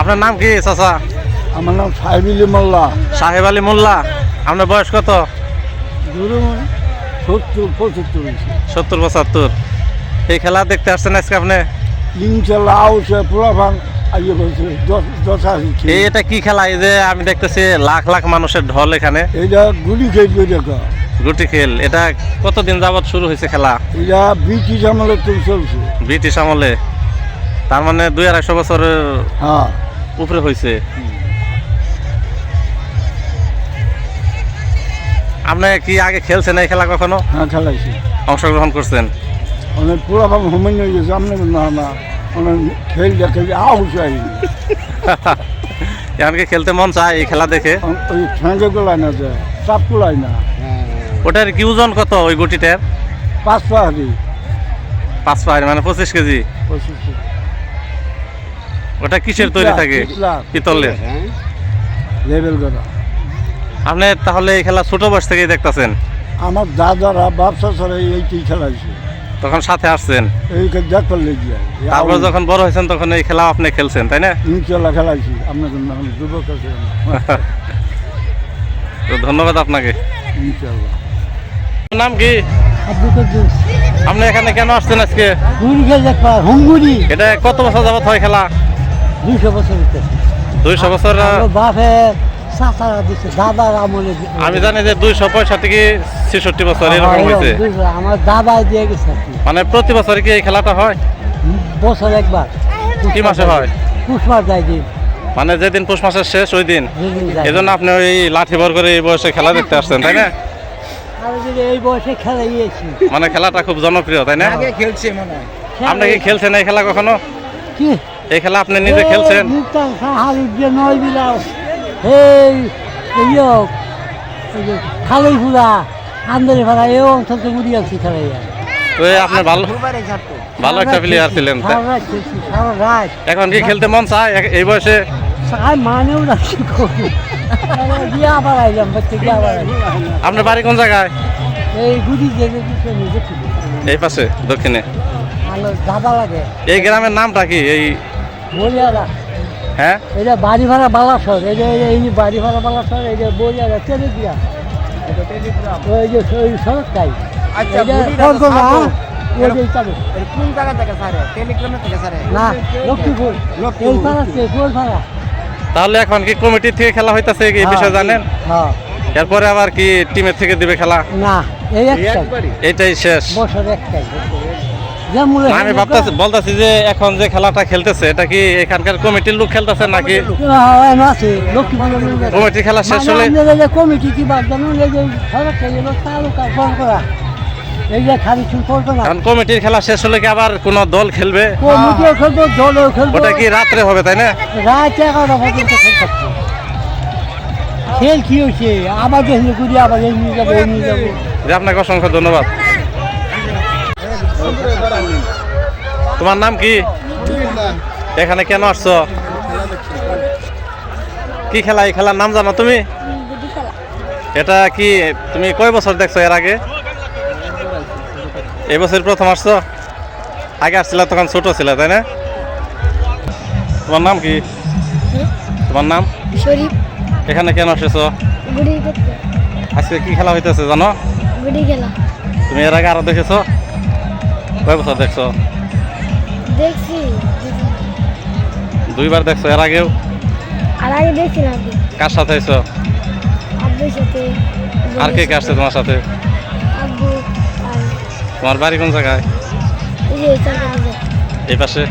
আপনার নাম কি চাচা? আমার নাম সাহেবিলি মোল্লা। সাহেব আলী মোল্লা। আপনার বয়স কত? সত্তর পঁচাত্তর সত্তর পঁচাত্তর। এই খেলা দেখতে আসছেন আজকে আপনি? ইনশাল্লাহ আউসে এই এটা কি খেলা? এই যে আমি দেখতেছি লাখ লাখ মানুষের ঢল এখানে। এটা গুলি দেখা গুটি খেল। এটা কতদিন যাবত শুরু হয়েছে খেলা? এটা ব্রিটিশ আমলে চলছে। ব্রিটিশ আমলে। তার মানে দুই আড়াইশো বছরের হ্যাঁ। উপরে হয়েছে আপনি কি আগে খেলছেন এই খেলা কখনো? হ্যাঁ খেলাইছি অংশগ্রহণ করছেন। অনেক পোলাভান হোমেন হয়ে গেছে আপনার না না অনেক খেল দেখে আউসে আইনি এমনকি খেলতে মন চায় এই খেলা দেখে? ওই গোলাই না যায় চাপ গোলাই না। ওটার কি ওজন কত ওই গুটিটার? পাঁচ পাহাড়ি। পাঁচ পাহাড়ি মানে পঁচিশ কেজি। পঁচিশ ওটা কিসের তৈরি থাকে? পিতলের? লেভেল করা আপনি তাহলে এই খেলা ছোট বয়স থেকেই দেখতেছেন? আমার দাদারা ব্যবসা ছাড়া এইটি খেলাইছে। তখন সাথে আসছেন? এইকে দেখবার লেগে তারপর যখন বড় হয়েছেন তখন এই খেলা আপনি খেলছেন তাই না? ইনশাল্লাহ খেলাইছি আপনাদের যুবক তো ধন্যবাদ আপনাকে। নাম কি? আপনি এখানে কেন আসছেন আজকে? এটা কত বছর যাবত হয় খেলা? দুইশো বছর দুইশো বছর বাপে আমি জানি যে দুইশো পঁয়ষট্টি কি ছেষট্টি বছর এরকম হয়েছে আমার দাদা দিয়ে গেছে মানে প্রতি বছর কি এই খেলাটা হয়? বছর একবার। কি মাসে হয়? পুষ্পার যায় দিন। মানে যেদিন পুষ মাসের শেষ ওই দিন। এই জন্য আপনি ওই লাঠি ভর করে এই বয়সে খেলা দেখতে আসছেন তাই না? যদি এই বয়সে খেলা মানে খেলাটা খুব জনপ্রিয় তাই না? খেলছে মনে আপনি কি খেলছেন এই খেলা কখনো? কি? এই খেলা আপনি নিজে খেলছেন? মুক্তার সাহার যে নয় বিলাও এই ইয়ে এই খালি ফুলা আন্দারি ফালা এই অঞ্চলকে মুড়ি আছি খেলাই তো এই আপনি ভালো ভালো একটা প্লেয়ার ছিলেন এখন কি খেলতে মন চায় এই বয়সে? আর মানেও না কি করব। আপনার বাড়ি কোন জায়গায়? এই পাশে দক্ষিণে। এই গ্রামের নামটা কি? এই বলিয়ারা হ্যাঁ? এটা বাড়ি ভাড়া বালাসর এই যে বাড়ি ভাড়া বালাসর এটা বলিয়ারা টেলিগ্রাম। ওই যে ওই সড়কটাই। আচ্ছা। হ্যাঁ? যে। কোন জায়গা থেকে স্যার? টেলিগ্রামে থেকে স্যার? না লক্ষ্মীপুর। এই কোল তাহলে এখন কি কমিটি থেকে খেলা হইতাছে এই বিষয়ে জানেন? হ্যাঁ। এরপরে আবার কি টিমের থেকে দিবে খেলা? না এইটাই শেষ। বছর একটাই। আমি ভাবতেছি বলতেছি যে এখন যে খেলাটা খেলতেছে এটা কি এখানকার কমিটির লোক খেলতেছে নাকি? আছে লক্ষ্মীপুর কমিটির খেলা শেষ মানে হলে কমিটি কি বাদ করা কমিটির খেলা শেষ হলে কি আবার কোন দল খেলবে? ওটা কি রাত্রে হবে তাই না? রাত এগারোটা পর্যন্ত খেল কি হয়েছে? আবার দেখলে আবার এই নিয়ে যাব এই নিয়ে যাব। আপনাকে অসংখ্য ধন্যবাদ। তোমার নাম কি? এখানে কেন আসছো? কি খেলা এই খেলার নাম জানো তুমি? এটা কি তুমি কয় বছর দেখছ এর আগে? এই বছর প্রথম আসছো? আগে আসছিল তখন ছোট ছিল তাই না? তোমার নাম কি? তোমার নাম? শরীফ। এখানে কেন এসেছ আজকে কি খেলা হইতেছে জানো? তুমি এর আগে আরও দেখেছ? কয় বছর দেখছ? দেখছি। দুইবার দেখছ এর আগেও? আর আগে দেখছি না কার সাথে আইছো? আব্বুর সাথে। আর কে কে আসছে তোমার সাথে? আব্বু তোমার বাড়ি কোন জায়গায়? এই পাশে?